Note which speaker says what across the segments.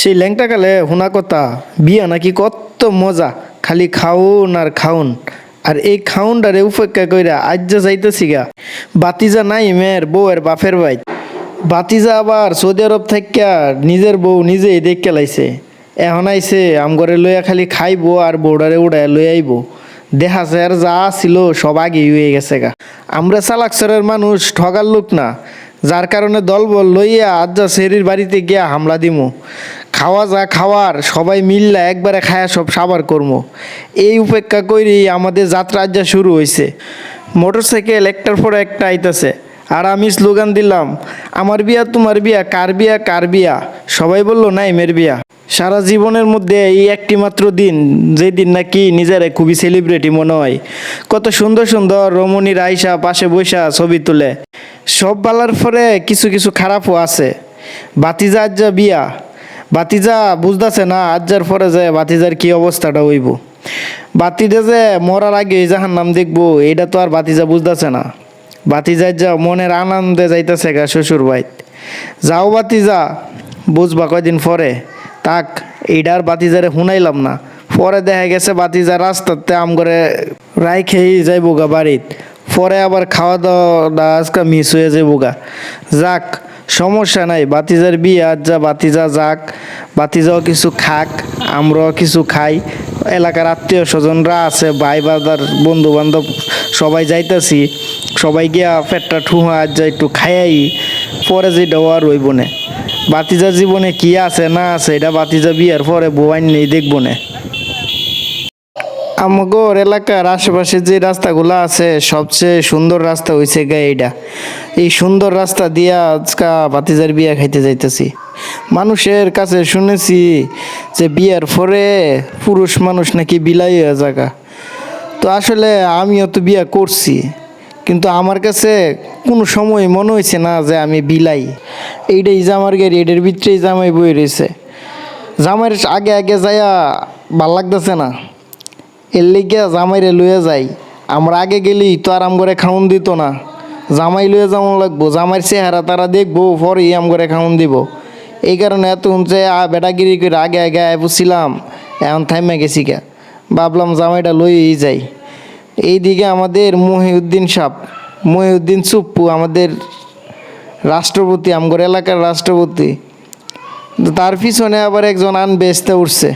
Speaker 1: সেই ল্যাংটা কালে হুনা কথা, বিয়া নাকি কত মজা, খালি খাউন আর খাউন। আর এই খাউনটারে উপেক্ষা কইরা আজ যা যাইতেছি গা। বাতিজা নাই মেয়ের বউয়ের বাপের ভাই। বাতিজা আবার সৌদি আরব থাকিয়া নিজের বউ নিজেই দেখকে লাইছে এখন আইছে, আমগরে লইয়া খালি খাইবো আর বউডারে উড়ায় লই আইব। দেখা যায় আর যা ছিল সব আগেই হয়ে গেছে গা। আমরা চালাকসরের মানুষ, ঠগার লোক না। যার কারণে দলবল লইয়া আজ যা সেরির বাড়িতে গিয়া হামলা দিমু। খাওয়া যা খাওয়ার, সবাই মিললা একবারে খায়া সব সাবার কর্ম। এই উপেক্ষা করি আমাদের যাত্রা যা শুরু হয়েছে মোটরসাইকেল একটার পর একটা আইতাছে। আর আমি স্লোগান দিলাম, আমার বিয়া তোমার বিয়া, কার বিয়া কার বিয়া? সবাই বলল নাইমের বিয়া। সারা জীবনের মধ্যে এই একটি মাত্র দিন যে দিন নাকি নিজেরা খুবই সেলিব্রিটি মনে হয়। কত সুন্দর সুন্দর রমণীর আইসা পাশে বৈশা ছবি তুলে। সব বালার পরে কিছু কিছু খারাপও আছে। বাতিজা আজ্জা বিয়া বাতিজা বুঝতেছে না, আজ্জার পরে যে বাতিজার কি অবস্থাটা হইব। বাতিটা যে মরার আগে জাহান নাম দেখব এটা তো আর বাতিজা বুঝতেছে না। বাতিজা যা মনের আনন্দে যাইতেছে গা শ্বশুর বাইত যাও বাতিজা, বুঝবা কয়দিন পরে। তাক এইটার বাতিজারে শুনাইলাম না। পরে দেখা গেছে বাতিজা রাস্তাতে আম করে রাই খেয়েই যাইব গা বাড়িত। পরে আবার খাওয়া দাওয়া আজকে মিস হয়ে যাব গা। যাক সমস্যা নাই, বাতিজার বিয়ে আজ যা, বাতিজা যাক, বাতিজাও কিছু খাক, আমরাও কিছু খাই। এলাকার আত্মীয় স্বজনরা আছে, ভাই বাদার বন্ধু বান্ধব সবাই যাইতাছি। সবাই গিয়া পেটটা ঠুহা আজ যা একটু খাইয়াই, পরে যেটাও আর রইব না। বাতিজা জীবনে কি আছে না আছে, এটা বাতিজা বিয়ার পরে বোয়াইন নেই, দেখব না। আমগর এলাকার আশেপাশে যে রাস্তাগুলো আছে, সবচেয়ে সুন্দর রাস্তা হয়েছে গা এইটা এই সুন্দর রাস্তা দিয়া আজকা বাতিজার বিয়া খাইতে যাইতেছি। মানুষের কাছে শুনেছি যে বিয়ার পরে পুরুষ মানুষ নাকি বিলাই হয়ে জায়গা তো আসলে আমিও তো বিয়া করছি, কিন্তু আমার কাছে কোনো সময় মনে হয়েছে না যে আমি বিলাই। এইটাই জামার গাড়ি এটার ভিতরেই জামাই বই রয়েছে জামাইয়ের আগে আগে যাইয়া ভালো লাগতেছে না। এর লিগে জামাইরে লইয়া যাই। আমরা আগে গেলি তো আরাম করে খাউন দিত না। জামাই লইয়া যেমন লাগবো জামাইয়ের চেহারা তারা দেখব, পরেই আম করে খাউন দিব। এই কারণে এত আ, বেটাগিরি করে আগে আগে আয় বসছিলাম এখন থাইমে গেছি কে ভাবলাম জামাইটা লইয়েই যাই। এইদিকে আমাদের মহিউদ্দিন সাপ মহিউদ্দিন সুপ্পু আমাদের রাষ্ট্রপতি, আমগর এলাকার রাষ্ট্রপতি। তার পিছনে আবার একজন আন বেচতে উঠছে।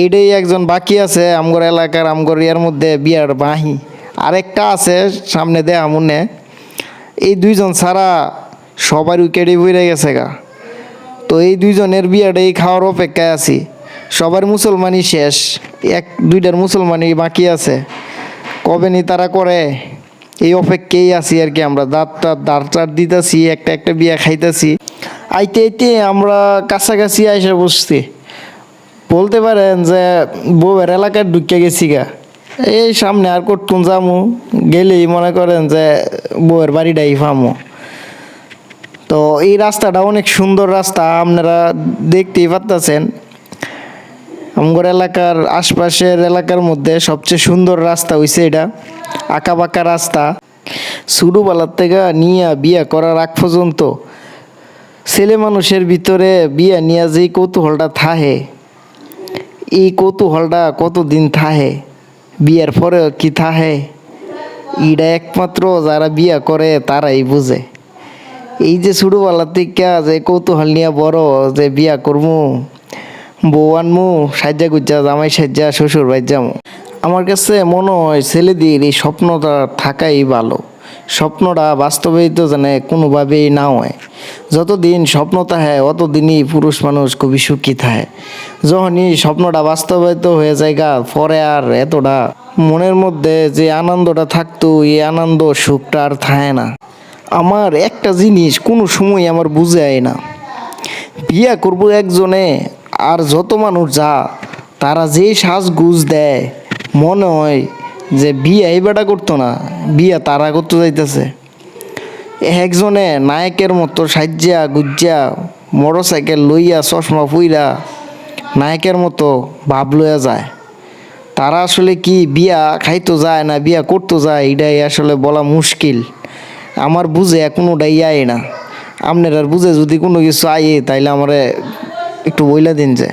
Speaker 1: এইটাই একজন বাকি আছে আমগর এলাকার, আমগর ইয়ার মধ্যে বিয়ার বাহি। আরেকটা আছে সামনে দেয়া মনে। এই দুইজন ছাড়া সবার উইকেটই বইরে গেছে গা। তো এই দুইজনের বিয়াটাই খাওয়ার অপেক্ষায় আছি। সবার মুসলমানই শেষ। এক, দুইটার মুসলমানই বাকি আছে। কবে নি তারা করে, এই অপেক্ষাই আছি আর কি আমরা। দাঁত টাত, দাঁড় টাট দিতেছি, একটা একটা বিয়া খাইতেছি। আইতে আইতে আমরা কাছাকাছি আইসা বসছি। বলতে পারেন যে বউয়ের এলাকায় ঢুকে গেছি গা। এই সামনে আর কটুন যামু? গেলেই মনে করেন যে বউয়ের বাড়িটাই ফামু। তো এই রাস্তাটা অনেক সুন্দর রাস্তা, আপনারা দেখতেই পারতেছেন। আমগর এলাকার আশপাশের এলাকার মধ্যে সবচেয়ে সুন্দর রাস্তা হইছে এটা আঁকা বাঁকা রাস্তা। ছোটোবেলার থেকে নিয়ে বিয়া করার আগ পর্যন্ত ছেলে মানুষের ভিতরে বিয়া নিয়ে যেই কৌতূহলটা থাহে। এই কৌতূহলটা কতদিন থাহে? বিয়ার পরে কি থাহে? ইটা একমাত্র যারা বিয়া করে, তারাই বুঝে। এই যে ছোটোবেলা থেকে যে কৌতূহল নিয়ে বড় যে বিয়া করমু, বউ আনমু, সাজ্জা গুজ্জা, জামাই সাজ্জা শ্বশুর বাই যামু। আমার কাছে মনে হয় ছেলেদের এই স্বপ্নটা থাকাই ভালো। স্বপ্নটা বাস্তবায়িত যেন কোনোভাবেই না হয়। যতদিন স্বপ্ন থাকে, অতদিনই পুরুষ মানুষ খুবই সুখী থাকে। যখনই স্বপ্নটা বাস্তবায়িত হয়ে যায় গা, পরে আর এতটা মনের মধ্যে যে আনন্দটা থাকতো, এই আনন্দ সুখটা আর থাকে না। আমার একটা জিনিস কোনো সময় আমার বুঝে আয় না। বিয়া করব একজনে, আর যত মানুষ যা, তারা যে সাজগুজ দেয়, মনে হয় যে বিয়া এই বেটা করতো না, বিয়া তারা করতে যাইতেছে। একজনে নায়কের মতো সাজ্জা, গুজ্জা মোটর সাইকেল লইয়া, চশমা ফুইরা নায়কের মতো ভাব লইয়া যায়। তারা আসলে কি বিয়া খাইতো যায় না, বিয়া করতো যায়, এটাই আসলে বলা মুশকিল। আমার বুঝে কোনোটাই আয় না। আপনার আর বুঝে যদি কোনো কিছু আয়ে, তাইলে আমারে একটু বইলা দিন যায়